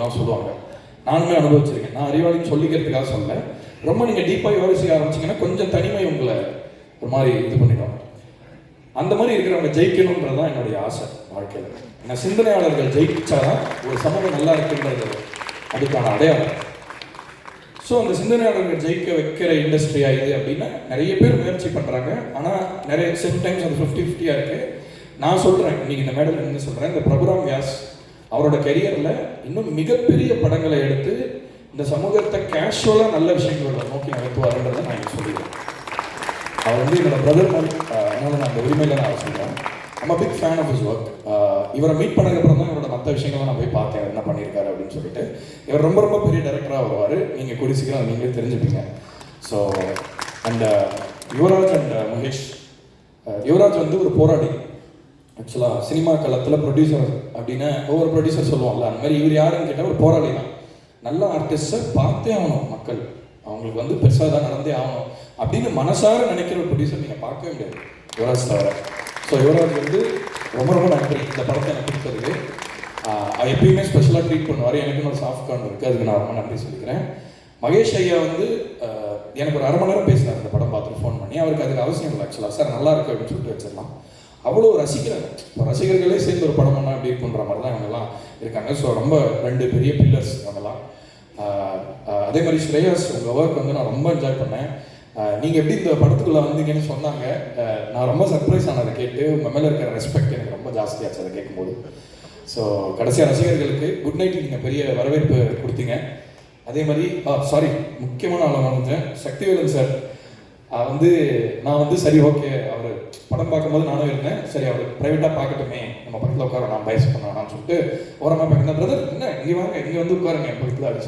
தான் சொல்லுவாங்க. நானுமே அனுபவிச்சிருக்கேன். நான் அறிவாளின்னு சொல்லிக்கிறதுக்காக சொல்ல ரொம்ப நீங்கள் டீப்பாக யோசிக்க ஆரம்பிச்சீங்கன்னா கொஞ்சம் தனிமை உங்களை ஒரு மாதிரி இது பண்ணிடும். அந்த மாதிரி இருக்கிறவங்க ஜெயிக்கணுன்றது தான் என்னுடைய ஆசை வாழ்க்கையில். நான் சிந்தனையாளர்கள் ஜெயிச்சாதான் ஒரு சமூகம் நல்லா இருக்குன்றது அதுக்கான அடையாளம். ஸோ அந்த சிந்தனையாளர்கள் ஜெயிக்க வைக்கிற இண்டஸ்ட்ரியா இது அப்படின்னா நிறைய பேர் முயற்சி பண்ணுறாங்க ஆனால் நிறைய சம்டைம்ஸ் அது ஃபிஃப்டி ஃபிஃப்டியாக இருக்குது நான் சொல்கிறேன் இன்னைக்கு இந்த மேடம் என்ன சொல்கிறேன் இந்த பிரபுராம் வியாஸ் அவரோட கெரியரில் இன்னும் மிகப்பெரிய படங்களை எடுத்து இந்த சமூகத்தை கேஷுவலாக நல்ல விஷயங்களை நோக்கி நகர்த்துவாருன்றதை நான் இங்கே சொல்லிடுறேன் அவர் வந்து என்னோட பிரதர் மாதிரி அதனால நான் அந்த உரிமையில் நான் சொல்கிறேன் நம்ம big fan of is work இவரை மீட் பண்ணதுக்கப்புறம் தான் இவரோட மற்ற விஷயங்களை நான் போய் பார்த்தேன் என்ன பண்ணியிருக்காரு அப்படின்னு சொல்லிட்டு. இவர் ரொம்ப ரொம்ப பெரிய டேரக்டராக வருவார். நீங்கள் கூடி சீக்கிரம் நீங்களே தெரிஞ்சுப்பீங்க. So and Yuvraj and Mahesh Yuvraj வந்து ஒரு போராடி ஆக்சுவலாக சினிமா களத்தில் ப்ரொடியூசர் அப்படின்னு ஒவ்வொரு ப்ரொடியூசர் சொல்லுவாங்கல்ல அந்த மாதிரி இவர் யாருன்னு கேட்டால் ஒரு போராளி தான். நல்ல ஆர்டிஸ்ட்டை பார்த்தே ஆகணும் மக்கள். அவங்களுக்கு வந்து பெருசாக தான் நடந்தே ஆகணும் அப்படின்னு மனசார நினைக்கிற ஒரு ப்ரொடியூசர் நீங்கள் பார்க்கவே முடியாது. யுவராஜ் தவிர. ஸோ யுவராஜ் வந்து ரொம்ப ரொம்ப நன்றி. இந்த படத்தை எனக்கு கொடுத்ததுக்கு எப்பயுமே ஸ்பெஷலாக ட்ரீட் பண்ணுவார். எனக்கு ஒரு சாஃப்ட் கார்டு இருக்குது அதுக்கு நான் ரொம்ப நன்றி சொல்லிக்கிறேன். மகேஷ் ஐயா வந்து எனக்கு ஒரு அரை மணி நேரம் பேசினார் இந்த படம் பார்த்துட்டு ஃபோன் பண்ணி. அவருக்கு அதுக்கு அவசியம் இல்லை. ஆக்சுவலாக சார் நல்லா இருக்கு அப்படின்னு சொல்லிட்டு வச்சிடலாம். அவ்வளோ ரசிக்கிறாங்க. இப்போ ரசிகர்களே சேர்ந்து ஒரு படம் பண்ணால் அப்படி பண்ணுற மாதிரி தான் அவங்கெல்லாம் இருக்காங்க. ஸோ ரொம்ப ரெண்டு பெரிய பில்லர்ஸ் அவங்கெல்லாம் அதே மாதிரி ஸ்ரேயாஸ் உங்கள் ஒர்க் வந்து நான் ரொம்ப என்ஜாய் பண்ணேன். நீங்கள் எப்படி இந்த படத்துக்குள்ளே வந்தீங்கன்னு சொன்னாங்க. நான் ரொம்ப சர்ப்ரைஸ் ஆனதை கேட்டு உங்கள் மேலே இருக்கிற ரெஸ்பெக்ட் எனக்கு ரொம்ப ஜாஸ்தியாச்சு அதை கேட்கும்போது. ஸோ கடைசியாக ரசிகர்களுக்கு குட் நைட் நீங்கள் பெரிய வரவேற்பு கொடுத்தீங்க. அதே மாதிரி சாரி முக்கியமான ஆளை வந்துட்டேன் சக்திவேலன் சார் வந்து நான் வந்து சரி ஓகே அவர் படம் பார்க்கும்போது நானும் இருந்தேன். சரி அவர் ப்ரைவேட்டாக பார்க்கட்டுமே. நம்ம பக்கத்தில் உட்கார நான் பயஸ் பண்ண வேணாம்னு சொல்லிட்டு ஓரமாக பார்க்கணும் பிரதர் என்ன? இங்கே வாங்க இங்கே வந்து உட்காருங்க. என் பக்கத்தில் அப்படி